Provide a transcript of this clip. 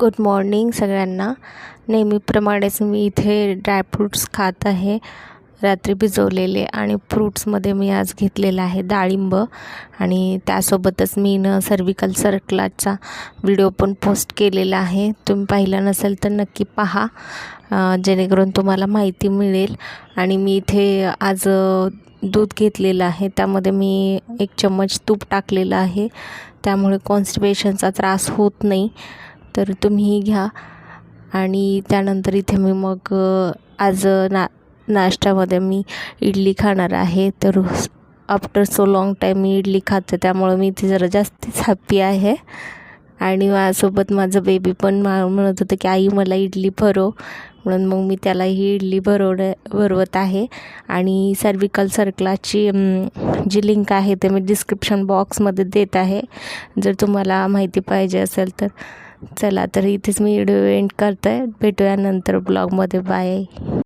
Good morning सगळ्यांना. नेहमीप्रमाणेच मी इथे ड्रायफ्रूट्स खात आहे. रात्री भिजवलेले आणि फ्रूट्समध्ये मी आज घेतलेला आहे डाळिंब. आणि त्यासोबतच मी न सर्विकल सर्कलाचा व्हिडिओ पण पोस्ट केलेला आहे. तुम्ही पाहिला नसेल तर नक्की पहा. जेणेकरून तुम्हाला माहिती मिळेल. आणि मी इथे आज दूध घेतलेलं आहे. त्यामध्ये मी एक चम्मच तूप टाकलेलं आहे. त्यामुळे कॉन्स्टिपेशनचा त्रास होत नाही. तर तुम्हीही घ्या. आणि त्यानंतर इथे मी मग आज ना नाश्त्यामध्ये मी इडली खाणार आहे. तर आफ्टर सो लाँग टाईम मी इडली खाते त्यामुळं मी इथे जरा जास्तीच हॅप्पी आहे. आणि माझ्यासोबत माझं बेबी पण मा म्हणत होतं की आई मला इडली भरव. म्हणून मग मी त्याला ही इडली भरवड भरवत आहे. आणि सर्विकल सर्कलाची जी लिंक आहे ते मी डिस्क्रिप्शन बॉक्समध्ये देत आहे. जर तुम्हाला माहिती पाहिजे असेल तर चला तर इथेच मी व्हिडिओ एंड करते. भेटूया नंतर ब्लॉगमध्ये बाय